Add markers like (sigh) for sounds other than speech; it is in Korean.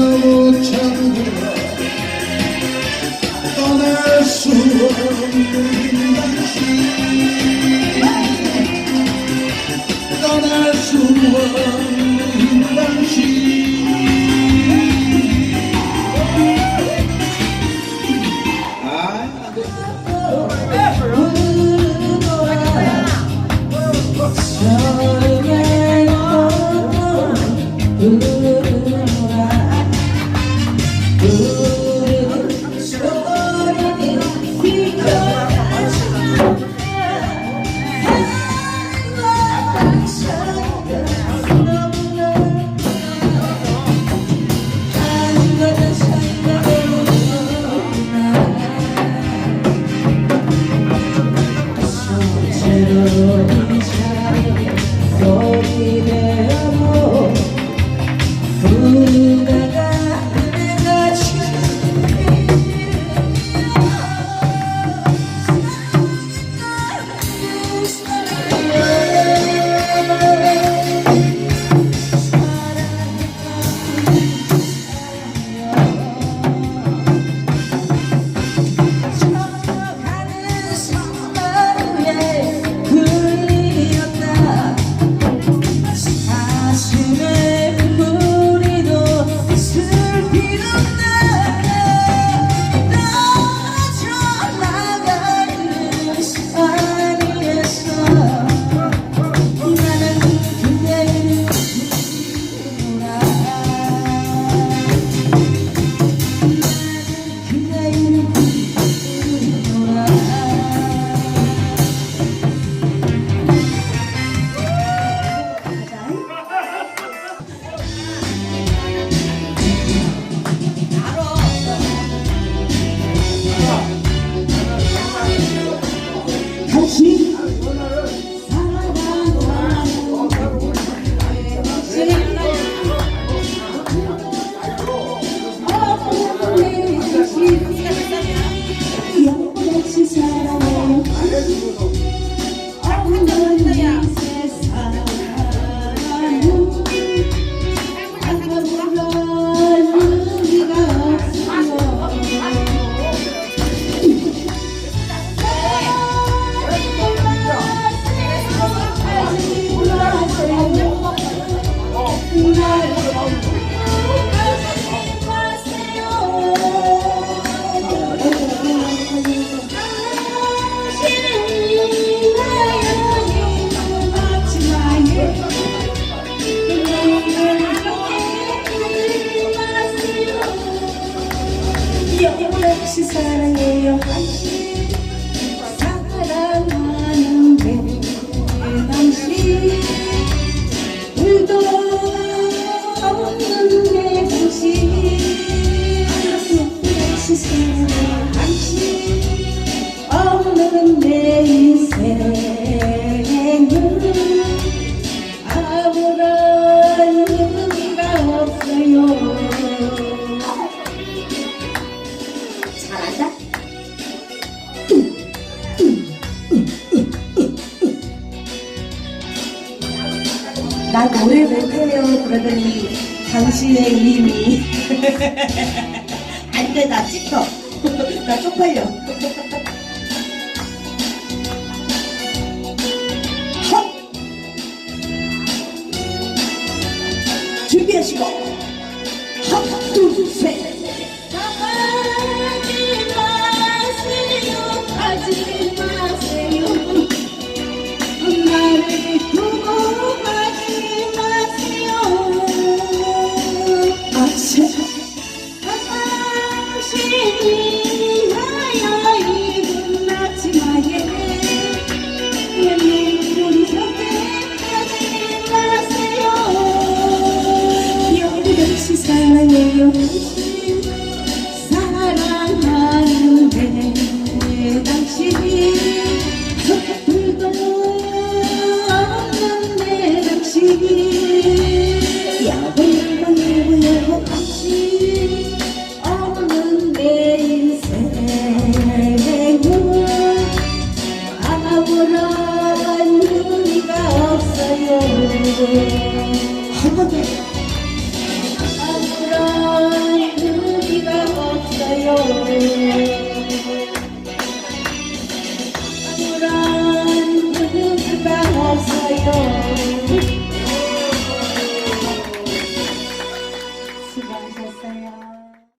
못 참는 떠날 수 없는 you. assim 다시 사랑해요. 나 노래 못해요 그러더니. 당신의 이미 (laughs) 안돼 나 찍어 (laughs) 나 쪽팔려. 준비하시고. 하나 둘셋.